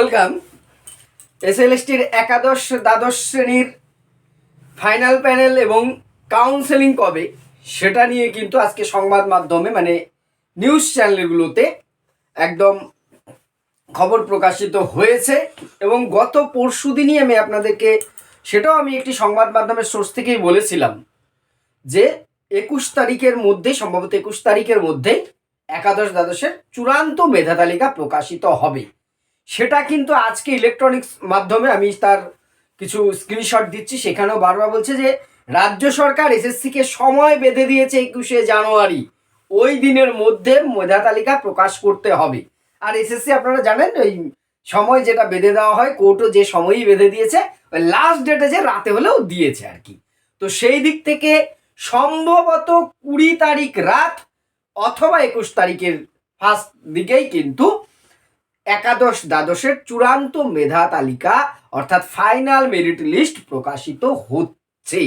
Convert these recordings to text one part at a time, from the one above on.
Welcome. এসএলএসটির একাদশ দ্বাদশ শ্রেণির ফাইনাল প্যানেল এবং কাউন্সেলিং কবে, সেটা নিয়ে কিন্তু আজকে সংবাদ মাধ্যমে মানে নিউজ চ্যানেলগুলোতে একদম খবর প্রকাশিত হয়েছে এবং গত পরশু দিনই আমি আপনাদেরকে সেটাও আমি একটি সংবাদ মাধ্যমের সোর্স থেকেই বলেছিলাম যে একুশ তারিখের মধ্যে, সম্ভবত একুশ তারিখের মধ্যে একাদশ দ্বাদশের চূড়ান্ত মেধা তালিকা প্রকাশিত হবে। সেটা কিন্তু আজকে ইলেকট্রনিক্স মাধ্যমে আমি তার কিছু স্ক্রিনশট দিচ্ছি। সেখানেও বারবার বলছে যে, রাজ্য সরকার এসএসসিকে সময় বেঁধে দিয়েছে একুশে জানুয়ারি। ওই দিনের মধ্যে মেধা তালিকা প্রকাশ করতে হবে। আর এসএসসি আপনারা জানেন, ওই সময় যেটা বেঁধে দেওয়া হয় কোর্টও যে সময়ই বেঁধে দিয়েছে, ওই লাস্ট ডেটে যে রাতে হলেও দিয়েছে আর কি। তো সেই দিক থেকে সম্ভবত কুড়ি তারিখ রাত অথবা একুশ তারিখের ফার্স্ট দিকেই কিন্তু একাদশ দ্বাদশের চূড়ান্ত মেধা তালিকা, অর্থাৎ ফাইনাল মেরিট লিস্ট প্রকাশিত হচ্ছে।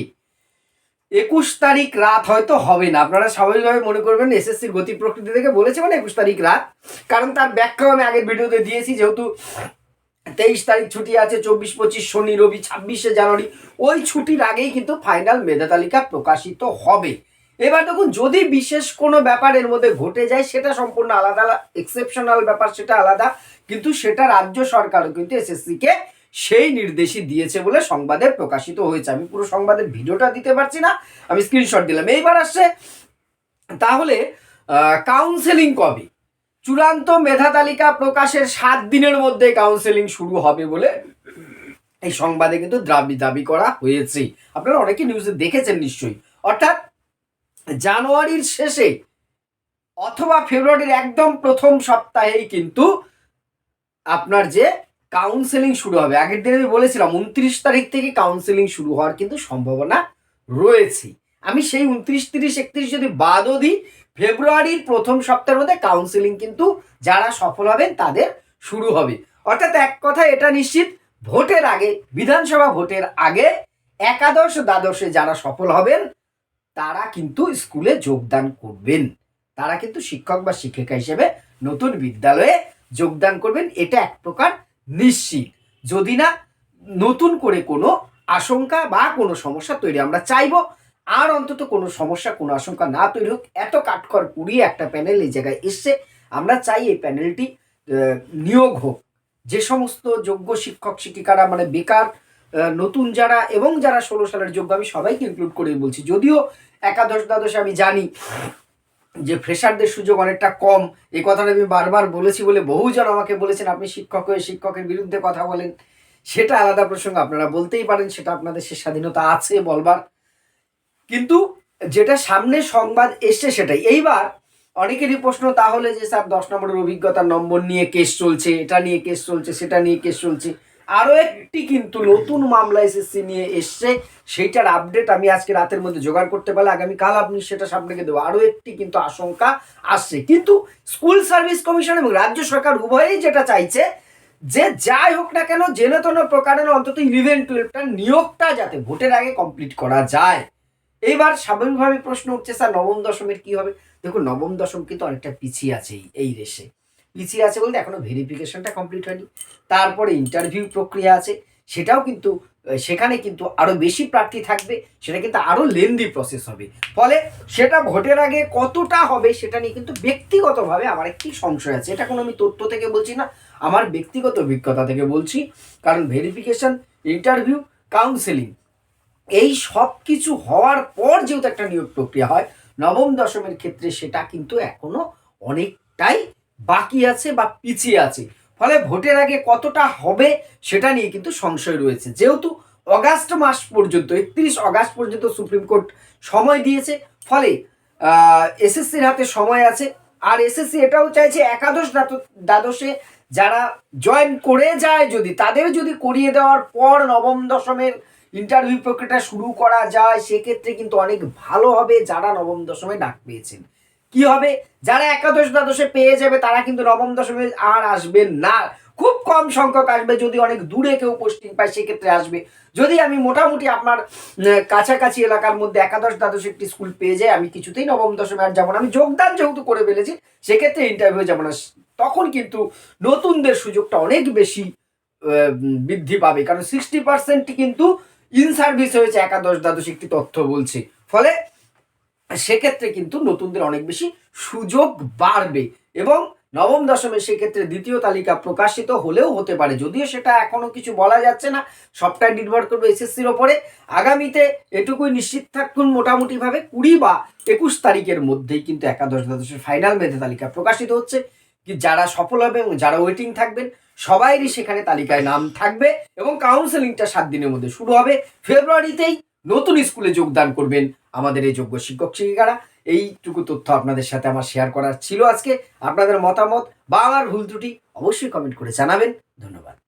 একুশ তারিখ রাত হয়তো হবে না। আপনারা স্বাভাবিকভাবে মনে করবেন এসএসসির গতি প্রকৃতি থেকে বলেছে মানে একুশ তারিখ রাত। কারণ তার ব্যাখ্যাও আমি আগের ভিডিওতে দিয়েছি, যেহেতু তেইশ তারিখ ছুটি আছে, চব্বিশ, পঁচিশ, শনি, রবি, ছাব্বিশে জানুয়ারি, ওই ছুটির আগেই কিন্তু ফাইনাল মেধা তালিকা প্রকাশিত হবে। এবার দেখুন, যদি বিশেষ কোনো ব্যাপার এর মধ্যে ঘটে যায়, সেটা সম্পূর্ণ আলাদা এক্সেপশনাল ব্যাপার, সেটা আলাদা। কিন্তু সেটা রাজ্য সরকারও কিন্তু এসএসসিকে সেই নির্দেশই দিয়েছে বলে সংবাদে প্রকাশিত হয়েছে। আমি পুরো সংবাদের ভিডিওটা দিতে পারছি না, আমি স্ক্রিনশট দিলাম। এইবার আসছে, তাহলে কাউন্সেলিং কবে? চূড়ান্ত মেধা তালিকা প্রকাশের সাত দিনের মধ্যে কাউন্সেলিং শুরু হবে বলে এই সংবাদে কিন্তু দাবি দাবি করা হয়েছে। আপনারা অনেকে নিউজে দেখেছেন নিশ্চয়ই। অর্থাৎ জানুয়ারির শেষে অথবা ফেব্রুয়ারির একদম প্রথম সপ্তাহেই কিন্তু আপনার যে কাউন্সেলিং শুরু হবে। আগের দিন আমি বলেছিলাম, উনত্রিশ তারিখ থেকে কাউন্সেলিং শুরু হওয়ার কিন্তু সম্ভাবনা রয়েছে। আমি সেই উনত্রিশ, তিরিশ, একত্রিশ যদি বাদও দিই, ফেব্রুয়ারির প্রথম সপ্তাহের মধ্যে কাউন্সেলিং কিন্তু যারা সফল হবেন, তাদের শুরু হবে। অর্থাৎ এক কথা এটা নিশ্চিত, ভোটের আগে, বিধানসভা ভোটের আগে একাদশ দ্বাদশে যারা সফল হবেন তারা কিন্তু স্কুলে যোগদান করবেন। তারা কিন্তু শিক্ষক বা শিক্ষিকা হিসেবে নতুন বিদ্যালয়ে যোগদান করবেন, এটা এক প্রকার নিশ্চিত। যদি না নতুন করে কোনো আশঙ্কা বা কোনো সমস্যা তৈরি, আমরা চাইব আর অন্তত কোনো সমস্যা, কোনো আশঙ্কা না তৈরি হোক, এত কাঠখড় পুড়িয়ে একটা প্যানেল এই জায়গায় এসছে, আমরা চাই এই প্যানেলটি নিয়োগ হোক। যে সমস্ত যোগ্য শিক্ষক, শিক্ষিকারা মানে বেকার নতুন যারা এবং যারা ষোলো সালের যোগ্য, আমি সবাইকে ইনক্লুড করে বলছি। যদিও একাদশ, দ্বাদশ আমি জানি যে ফ্রেশারদের সুযোগ অনেকটা কম। এই কথাটা আমি বারবার বলেছি বলে বহুজন আমাকে বলেছেন, আপনি শিক্ষক হয়ে শিক্ষকের বিরুদ্ধে কথা বলেন। সেটা আলাদা প্রসঙ্গ, আপনারা বলতেই পারেন, সেটা আপনাদের সে স্বাধীনতা আছে বলবার। কিন্তু যেটা সামনে সংবাদ এসছে সেটাই। এইবার অনেকেরই প্রশ্ন, তাহলে যে স্যার দশ নম্বরের অভিজ্ঞতার নম্বর নিয়ে কেস চলছে, এটা নিয়ে কেস চলছে, সেটা নিয়ে কেস চলছে। আরও একটি কিন্তু নতুন মামলা এসএসসি নিয়ে এসছে। সেইটার আপডেট আমি আজকে রাতের মধ্যে জোগাড় করতে পারলে আগামীকাল আপনি সেটা সামনেকে দেবো। আরও একটি কিন্তু আশঙ্কা আসছে। কিন্তু স্কুল সার্ভিস কমিশন এবং রাজ্য সরকার উভয়েই যেটা চাইছে, যে যাই হোক না কেন যেন তেন প্রকারের অন্তত ইলেভেন টুয়েলভটা নিয়োগটা যাতে ভোটের আগে কমপ্লিট করা যায়। এইবার স্বাভাবিকভাবে প্রশ্ন উঠছে, স্যার নবম দশমের কি হবে? দেখুন, নবম দশম কিন্তু অনেকটা পিছিয়ে আছে এই রেসে পিছিয়ে আছে বলতে এখনও ভেরিফিকেশনটা কমপ্লিট হয়নি। তারপরে ইন্টারভিউ প্রক্রিয়া আছে, সেটাও কিন্তু সেখানে কিন্তু আরও বেশি প্রার্থী থাকবে, সেটা কিন্তু আরও লেন্দি প্রসেস হবে। ফলে সেটা ভোটের আগে কতটা হবে সেটা নিয়ে কিন্তু ব্যক্তিগতভাবে আমার একটি সংশয় আছে। এটা কোনো আমি তথ্য থেকে বলছি না, আমার ব্যক্তিগত অভিজ্ঞতা থেকে বলছি। কারণ ভেরিফিকেশন ইন্টারভিউ কাউন্সেলিং এই সব কিছু হওয়ার পর যেহেতু একটা নিয়োগ প্রক্রিয়া হয়, নবম দশমের ক্ষেত্রে সেটা কিন্তু এখনও অনেকটাই বাকি আছে বা পিছিয়ে আছে। ফলে ভোটের আগে কতটা হবে সেটা নিয়ে কিন্তু সংশয় রয়েছে। যেহেতু অগাস্ট মাস পর্যন্ত, একত্রিশ অগাস্ট পর্যন্ত সুপ্রিম কোর্ট সময় দিয়েছে, ফলে এসএসসির হাতে সময় আছে। আর এসএসসি এটাও চাইছে একাদশ দ্বাদ- দ্বাদশে যারা জয়েন করে যায় যদি, তাদের যদি করিয়ে দেওয়ার পর নবম দশমের ইন্টারভিউ প্রক্রিয়াটা শুরু করা যায়, সেক্ষেত্রে কিন্তু অনেক ভালো হবে যারা নবম দশমে ডাক পেয়েছেন। কি হবে? যারা একাদশ দ্বাদশে পেয়ে যাবে, তারা কিন্তু নবম দশমে আর আসবে না। খুব কম সংখ্যক আসবে, যদি অনেক দূরে কেউ পোস্টিং পায়, সেক্ষেত্রে আসবে। যদি আমি মোটামুটি আপনার কাছাকাছি এলাকার মধ্যে একাদশ দ্বাদশ একটি স্কুল পেয়ে যাই, আমি কিছুতেই নবম দশমে আর যাব না। আমি যোগদান যেহেতু করে ফেলেছি, সেক্ষেত্রে ইন্টারভিউ যাব না। তখন কিন্তু নতুনদের সুযোগটা অনেক বেশি বৃদ্ধি পাবে। কারণ সিক্সটি পার্সেন্ট কিন্তু ইন সার্ভিস হয়েছে একাদশ দ্বাদশ একটি তথ্য বলছে। ফলে সেক্ষেত্রে কিন্তু নতুনদের অনেক বেশি সুযোগ বাড়বে এবং নবম দশমের সেক্ষেত্রে দ্বিতীয় তালিকা প্রকাশিত হলেও হতে পারে। যদিও সেটা এখনও কিছু বলা যাচ্ছে না, সবটাই নির্ভর করবে এসএসসির ওপরে। আগামীতে এটুকুই নিশ্চিত থাকুন, মোটামুটিভাবে কুড়ি বা একুশ তারিখের মধ্যেই কিন্তু একাদশ দ্বাদশের ফাইনাল মেধা তালিকা প্রকাশিত হচ্ছে। কি যারা সফল হবে এবং যারা ওয়েটিং থাকবেন, সবাইরই সেখানে তালিকায় নাম থাকবে এবং কাউন্সেলিংটা সাত দিনের মধ্যে শুরু হবে। ফেব্রুয়ারিতেই নতুন স্কুলে যোগদান করবেন আমাদের এই যোগ্য শিক্ষক শিক্ষিকারা। এইটুকু তথ্য আপনাদের সাথে আমার শেয়ার করার ছিল আজকে। আপনাদের মতামত বা আমার ভুল ত্রুটি অবশ্যই কমেন্ট করে জানাবেন। ধন্যবাদ।